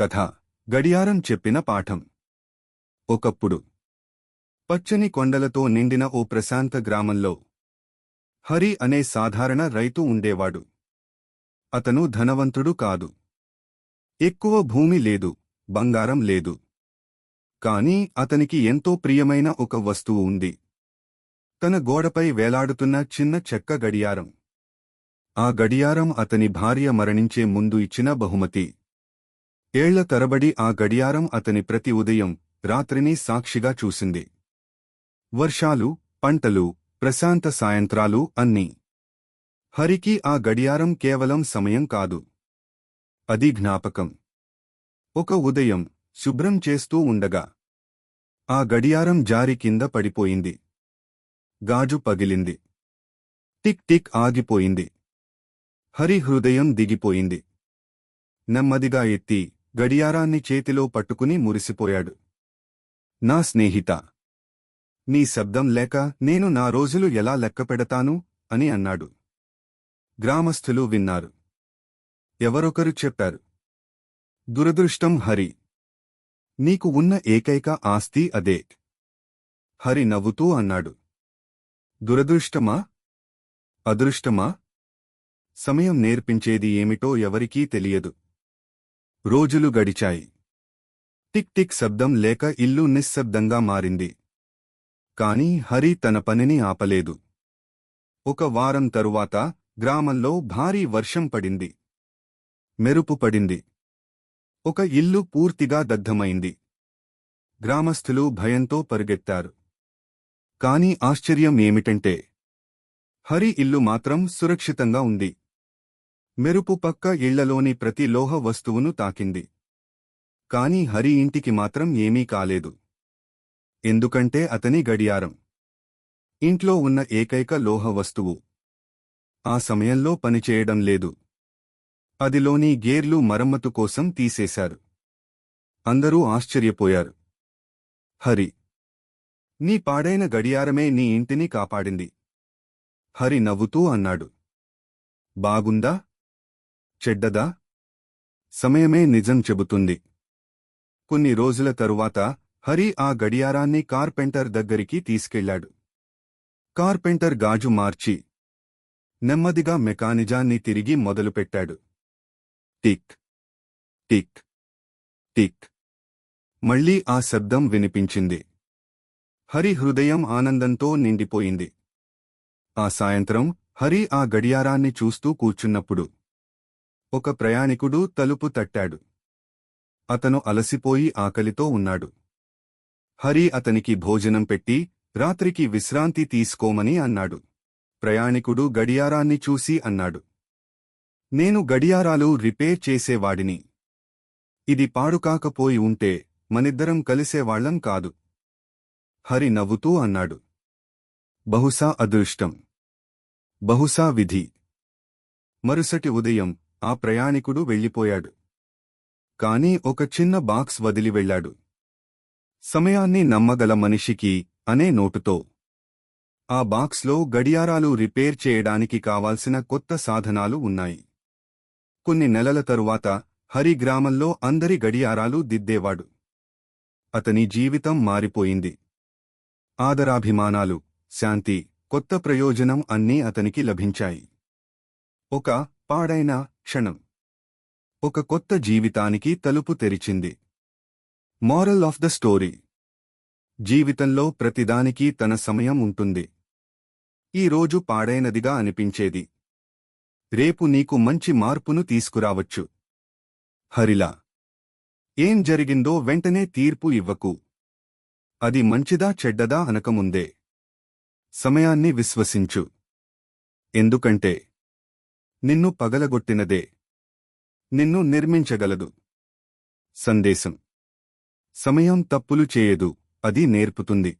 కథ గడియారం చెప్పిన పాఠం. ఒకప్పుడు పచ్చని కొండలతో నిండిన ఓ ప్రశాంత గ్రామంలో హరి అనే సాధారణ రైతు ఉండేవాడు. అతను ధనవంతుడు కాదు. ఎక్కువ భూమి లేదు బంగారం లేదు. కాని అతనికి ఎంతో ప్రియమైన ఒక వస్తువు ఉంది. తన గోడపై వేలాడుతున్న చిన్న చెక్క గడియారం. ఆ గడియారం అతని భార్య మరణించే ముందు ఇచ్చిన బహుమతి. ఏళ్ళ తరబడి ఆ గడియారం అతని ప్రతి ఉదయం రాత్రిని సాక్షిగా చూసింది. వర్షాలు పంటలు ప్రశాంత సాయంత్రాలు అన్నీ. హరికి ఆ గడియారం కేవలం సమయం కాదు. అది జ్ఞాపకం. ఒక ఉదయం శుభ్రం చేస్తూ ఉండగా. ఆ గడియారం జారి కింద పడిపోయింది. గాజు పగిలింది. టిక్ టిక్ ఆగిపోయింది. హరి హృదయం దిగిపోయింది. నెమ్మదిగా ఎత్తి గడియారాన్ని చేతిలో పట్టుకుని మురిసిపోయాడు. నా స్నేహిత! నీ శబ్దం లేక నేను నా రోజులు ఎలా లెక్కపెడతాను? అని అన్నాడు. గ్రామస్థులు విన్నారు. ఎవరొకరు చెప్పారు. దురదృష్టం హరి. నీకు ఉన్న ఏకైక ఆస్తి అదే. హరి నవ్వుతూ అన్నాడు. దురదృష్టమా? అదృష్టమా? సమయం నేర్పించేది ఏమిటో ఎవరికీ తెలియదు. రోజులు గడిచాయి. టిక్ టిక్ శబ్దం లేక ఇల్లు నిశ్శబ్దంగా మారింది. కాని హరి తన పనిని ఆపలేదు. ఒక వారం తరువాత గ్రామంలో భారీ వర్షం పడింది. మెరుపు పడింది. ఒక ఇల్లు పూర్తిగా దగ్ధమైంది. గ్రామస్థులు భయంతో పరుగెత్తారు. కాని ఆశ్చర్యం ఏమిటంటే హరి ఇల్లు మాత్రం సురక్షితంగా ఉంది. మెరుపు పక్క ఇళ్ళలోని ప్రతి లోహ వస్తువును తాకింది. కాని హరి ఇంటికి మాత్రం ఏమీ కాలేదు. ఎందుకంటే అతని గడియారం. ఇంట్లో ఉన్న ఏకైక లోహ వస్తువు. ఆ సమయంలో పనిచేయడం లేదు. అదిలోని గేర్లు మరమ్మతు కోసం తీసేశారు. అందరూ ఆశ్చర్యపోయారు. హరి నీ పాడైన గడియారమే నీ ఇంటిని కాపాడింది. హరి నవ్వుతూ అన్నాడు. బాగుందా? చెడ్డదా? సమయమే నిజం చెబుతుంది. కొన్ని రోజుల తరువాత హరి ఆ గడియారాన్ని కార్పెంటర్ దగ్గరికి తీసుకెళ్ళాడు కార్పెంటర్ గాజు మార్చి నెమ్మదిగా మెకానిజాన్ని తిరిగి మొదలుపెట్టాడు. Tick tick tick. మళ్ళీ ఆ శబ్దం వినిపించింది. హరి హృదయం ఆనందంతో నిండిపోయింది. ఆ సాయంత్రం హరి ఆ గడియారాన్ని చూస్తూ కూర్చున్నప్పుడు ఒక ప్రయాణికుడు తలుపు తట్టాడు. అతను అలసిపోయి ఆకలితో ఉన్నాడు. హరి అతనికి భోజనం పెట్టి రాత్రికి విశ్రాంతి తీసుకోమని అన్నాడు. ప్రయాణికుడు గడియారాన్ని చూసి అన్నాడు. నేను గడియారాలు రిపేర్ చేసేవాడిని. ఇది పాడుకాకపోయి ఉంటే మనిద్దరం కలిసేవాళ్ళం కాదు. హరి నవ్వుతూ అన్నాడు. బహుశా అదృష్టం. బహుశా విధి. మరుసటి ఉదయం ఆ ప్రయాణికుడు వెళ్ళిపోయాడు. కాని ఒక చిన్న బాక్స్ వదిలి వెళ్ళాడు. సమయాన్ని నమ్మగల మనిషికి అనే నోటుతో. ఆ బాక్స్లో గడియారాలు రిపేర్ చేయడానికి కావాల్సిన కొత్త సాధనాలు ఉన్నాయి. కొన్ని నెలల తరువాత హరి గ్రామంలో అందరి గడియారాలు దిద్దేవాడు. అతని జీవితం మారిపోయింది. ఆదరాభిమానాలు శాంతి కొత్త ప్రయోజనం అన్నీ అతనికి లభించాయి. ఒక పాడైన క్షణం. ఒక కొత్త జీవితానికి తలుపు తెరిచింది. Moral of the story. జీవితంలో ప్రతిదానికి తన సమయం ఉంటుంది. ఈ రోజు పాడైనదిగా అనిపించేది. రేపు నీకు మంచి మార్పును తీసుకురావచ్చు. హరిలా. ఏం జరిగిందో వెంటనే తీర్పు ఇవ్వకు. అది మంచిదా చెడ్డదా అనకముందే. సమయాన్ని విశ్వసించు. ఎందుకంటే నిన్ను పగలగొట్టినదే. నిన్ను నిర్మించగలదు. సందేశం. సమయం తప్పులు చేయదు. అది నేర్పుతుంది.